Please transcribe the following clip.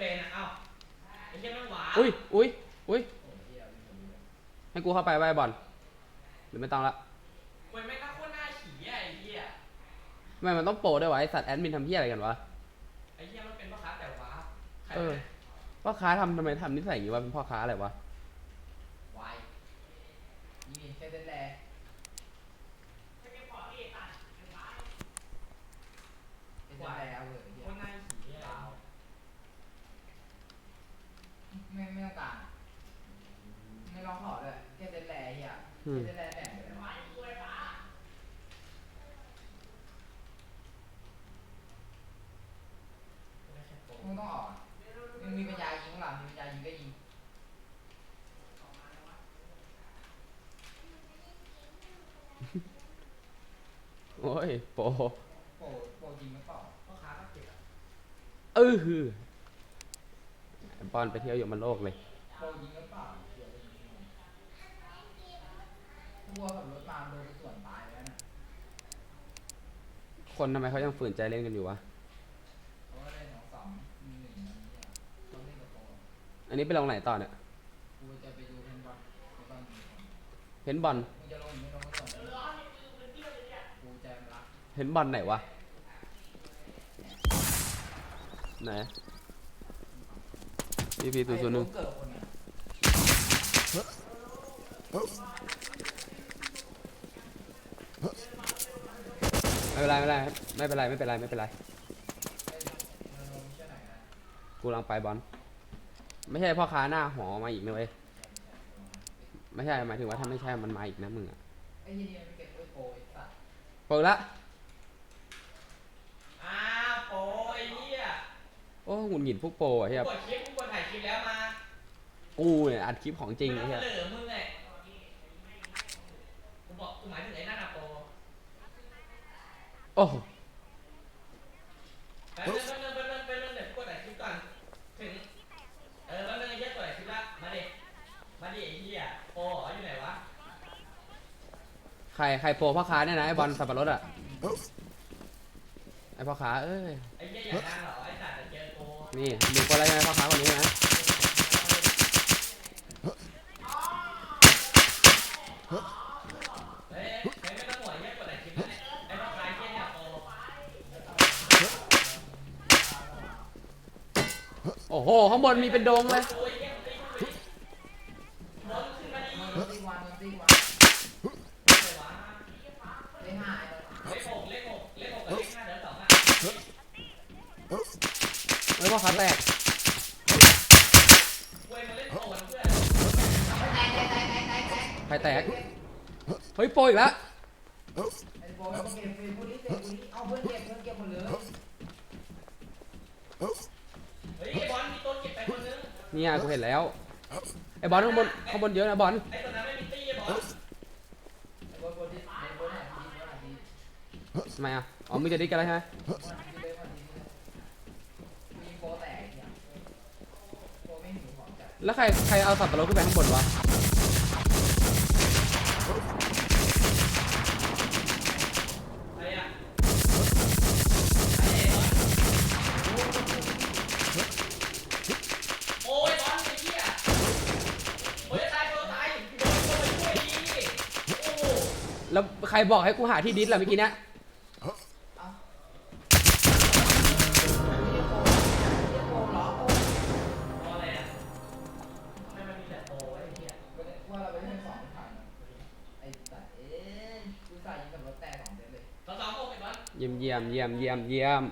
เบนอะเอ้าไอ้เหี้ยแม่งหวาอุ้ยอุ้ยอุ้ยโอ้เหี้ยวิ่งคนเดียวให้กูเข้าไปไว้บอลหรือไม่ต้องละเว้ยแม่งน่าโคตรน่าขี่อะไอ้เหี้ยทำไมมันต้องโปรด้วยวะไอสัตว์แอดมินทำเพี้ยอะไรกันวะไอ้เหี้ยมันเป็นพ่อค้าแต่ว้าใครเออวะพ่อค้าทำทำไมทำนิสัยอย่างงี้วะเป็นพ่อค้าอะไรวะ วายนี่แค่เส้นแรกเป็นเส้นแรกเอาเลยเหี้ย โคตรน่าขี่อะ ไม่ไม่ต้องการไม่ลองขอเลยแค่เส้นแรกเหี้ย อื มแค่เส้นแรกแบ่งไปแล้วไม่ใช่โปรมึงต้องออกมึงมีปัญญายิงหลังมีปัญญายิงก็ยิงโอ้ยโปโปโปยิงหรือเปล่าพ่อค้าก็เก็บอะเออฮือไอ้บอลไปเที่ยวอยู่มันโลกเลยโปยิงหรือเปล่าเดี๋ยวไปยิงมัน ถ้าวัวขับรถมาโดนไปส่วนตายแล้วน่ะคนทำไมเขายังฝืนใจเล่นกันอยู่วะ เพราะว่าเล่นสองสองหนึ่งอันนี้อะต้องเล่นกับโปรอันนี้ไปลงไหนต่อเนี่ย กูจะไปดูเพนบอลกูต้องยิงคนเห็นบอล มึงจะลงหรือไม่ลงก็ส่งกูจะรักเห็นบอลไหนวะ ไหนพีพีศูนย์ศูนย์หนึ่งเกิดคนเนี่ย เป็นไรไม่เป็นไรไม่เป็นไรไม่เป็นไรไม่เป็นไรเอ้ยมันลงเชื่อไหนกันกูกำลังไปบอลไม่ใช่พ่อค้าหน้าหอมาอีกนะเว้ยไม่ใช่หมายถึงว่าถ้าไม่ใช่มันมาอีกนะมึงอะไอ้ยี่นี่มันไม่เก็บไว้โปรไอ้สัตว์เปิดละอ้าวโปรไอ้เหี้ยโอ้หงุดหงิดพวกโปรอะเฮียกดคลิปกูกดถ่ายคลิปแล้วมากูเนี่ยอัดคลิปของจริงไม่ไอ้เฮียเหลือมึงไงกูบอกกูหมายถึงไอ้นั่นอะ โอ้โหแป๊บนึงแป๊บนึงแป๊บนึงแป๊บนึงเดี๋ยวกูกดถ่ายคลิปก่อนถึง เออแป๊บนึงไอ้เหี้ยกดถ่ายคลิปละมาดิ มาดิไอ้เหี้ยโปรเหรอยู่ไหนวะ ใครใครโปรพ่อค้าเนี่ยนะไอ้บอลสับปะรดอะไอ้พ่อค้าเอ้ยไอ้เหี้ยอยากดังเหรอไอ้สัตว์จะเจอโปรนี่ดูก็อะไรนะพ่อค้าคนนี้นะ นโอนเพื่อนแตกแตกแตกแตกแตกแตกใครแตก เฮ้ยโปรอีกแล้ว เอาเพื่อนเก็บเพื่อนเก็บหมดเลย เฮ้ยไอ้บอลมีตัวเก็บไปคนนึง เนี่ยกูเห็นแล้วไอ้บอลข้างบนข้างบนเยอะนะบอลไอ้ตัวนั้นไม่มีตี้ไอ้บอลไอ้โปรโปรที่ไอ้โปรเนี่ยดีโปรเนี่ยดีทำไมอะอ๋อมึงจะดิสกันแล้วใช่ไหมโปรดีเลยโปรดีเลยมีโปรแตกเนี่ยโปรไม่หิวของจัดแล้วใครใครเอาสับปะรดขึ้นไปข้างบนวะ สองเซตเลยสองสองหกไอ้บอลเยี่ยมเยี่ยมเยี่ยมเยี่ยมเยี่ยม